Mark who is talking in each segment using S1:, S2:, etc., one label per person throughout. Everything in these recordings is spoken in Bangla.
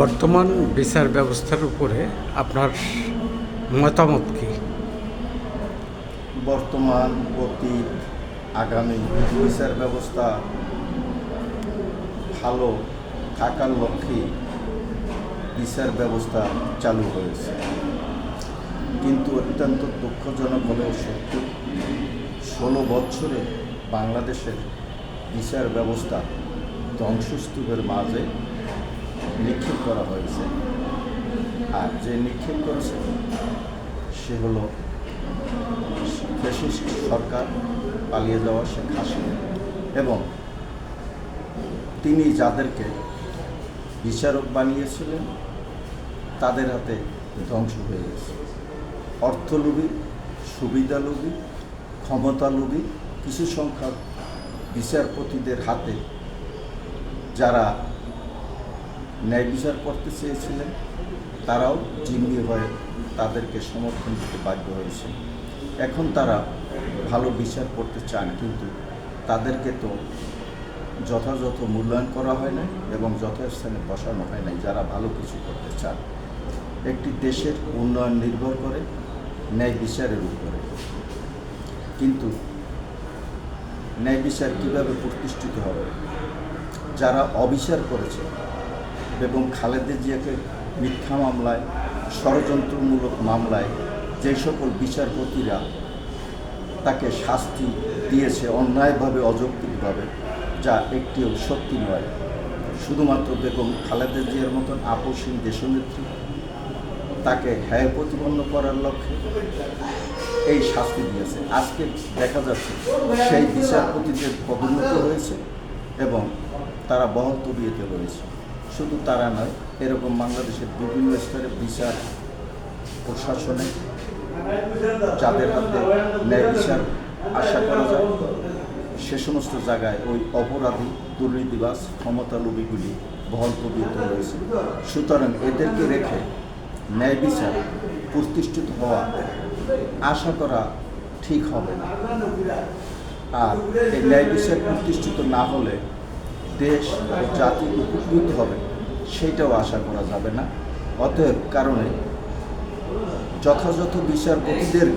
S1: বর্তমান বিচার ব্যবস্থার উপরে আপনার মতামত কি?
S2: বর্তমান অতীত, আগামী বিচার ব্যবস্থা ভালো থাকার লক্ষ্যে বিচার ব্যবস্থা চালু হয়েছে। কিন্তু অত্যন্ত দুঃখজনক হলেও সত্য, ষোলো বছরে বাংলাদেশের বিচার ব্যবস্থা ধ্বংসস্তূপের মাঝে নিক্ষেপ করা হয়েছে। আর যে নিক্ষেপ করেছে, সে হলো ফ্যাসিস্ট সরকার, পালিয়ে যাওয়া শেখ হাসিনা। এবং তিনি যাদেরকে বিচারক বানিয়েছিলেন, তাদের হাতে ধ্বংস হয়ে গেছে। অর্থলোভী, সুবিধালোভী, ক্ষমতালোভী, কিছু সংখ্যক বিচারপতিদের হাতে যারা ন্যায় বিচার করতে চেয়েছিলেন। তারাও জিম্মি হয়ে তাদেরকে সমর্থন দিতে বাধ্য হয়েছে। এখন তারা ভালো বিচার করতে চান, কিন্তু তাদেরকে তো যথাযথ মূল্যায়ন করা হয় না এবং যথাস্থানে বসানো হয় নাই, যারা ভালো কিছু করতে চান। একটি দেশের উন্নয়ন নির্ভর করে, ন্যায় বিচারের উপরে। কিন্তু ন্যায় বিচার কীভাবে প্রতিষ্ঠিত হবে? যারা অবিচার করেছে এবং খালেদা জিয়াকে মিথ্যা মামলায়, ষড়যন্ত্রমূলক মামলায় যে সকল বিচারপতিরা তাকে শাস্তি দিয়েছে অন্যায়ভাবে, অযৌক্তিকভাবে, যা একটিও সত্যি নয়। শুধুমাত্র বেগম খালেদা জিয়ার মতন আপসীন দেশনেত্রী তাকে হ্যায় প্রতিপন্ন করার লক্ষ্যে এই শাস্তি দিয়েছে। আজকে দেখা যাচ্ছে সেই বিচারপতিদের পদোন্নতি হয়েছে এবং তারা বহল তবিয়েতে রয়েছে। শুধু তারা নয়, এরকম বাংলাদেশের বিভিন্ন স্তরে বিচার, প্রশাসনে যাদের হাতে ন্যায় বিচার আশা করা যায়, সে সমস্ত জায়গায় ওই অপরাধী দুর্নীতিবাস ক্ষমতালোভীগুলি বহল তবিয়তে রয়েছে সুতরাং এদেরকে রেখে ন্যায় বিচার প্রতিষ্ঠিত হওয়া আশা করা ঠিক হবে না। আর এই ন্যায় বিচার প্রতিষ্ঠিত না হলে দেশ জাতি উপকৃত হবে, সেইটাও আশা করা যাবে না। অতএব কারণে যথাযথ বিচারপতিদের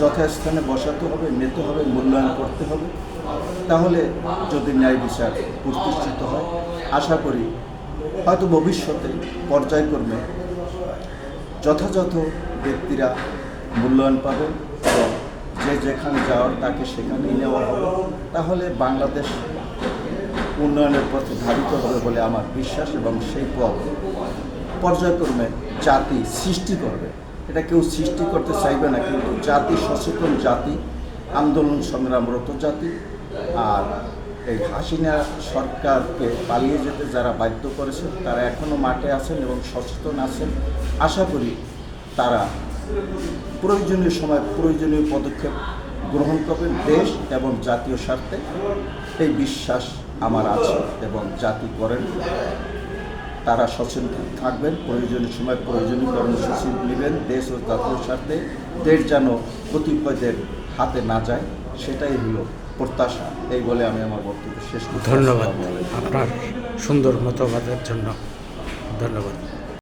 S2: যথাস্থানে বসাতে হবে, নিতে হবে, মূল্যায়ন করতে হবে। তাহলে যদি ন্যায় বিচার প্রতিষ্ঠিত হয়, আশা করি হয়তো ভবিষ্যতে পর্যায়ক্রমে যথাযথ ব্যক্তিরা মূল্যায়ন পাবে এবং যে যেখানে যাওয়ার তাকে সেখানেই নেওয়া হবে। তাহলে বাংলাদেশ উন্নয়নের পথে ধাবিত হবে বলে আমার বিশ্বাস এবং সেই পথ পর্যায়ক্রমে জাতি সৃষ্টি করবে। এটা কেউ সৃষ্টি করতে চাইবে না, কিন্তু জাতি সচেতন জাতি, আন্দোলন সংগ্রামরত জাতি আর এই হাসিনা সরকারকে পালিয়ে যেতে যারা বাধ্য করেছে, তারা এখনও মাঠে আছেন এবং সচেতন আছেন। আশা করি তারা প্রয়োজনীয় সময় প্রয়োজনীয় পদক্ষেপ গ্রহণ করবেন দেশ এবং জাতীয় স্বার্থে। এই বিশ্বাস আমার আছে এবং জাতি করেন। তারা সচেতন থাকবেন প্রয়োজনীয় সময় প্রয়োজনীয় কর্মসূচি নেবেন দেশ ও জাতীয় স্বার্থে দেশ যেন কতিপয়দের হাতে না যায় সেটাই হলো প্রত্যাশা। এই বলে আমি আমার বক্তব্য শেষ
S1: ধন্যবাদ। আপনার সুন্দর মতবাদের জন্য ধন্যবাদ।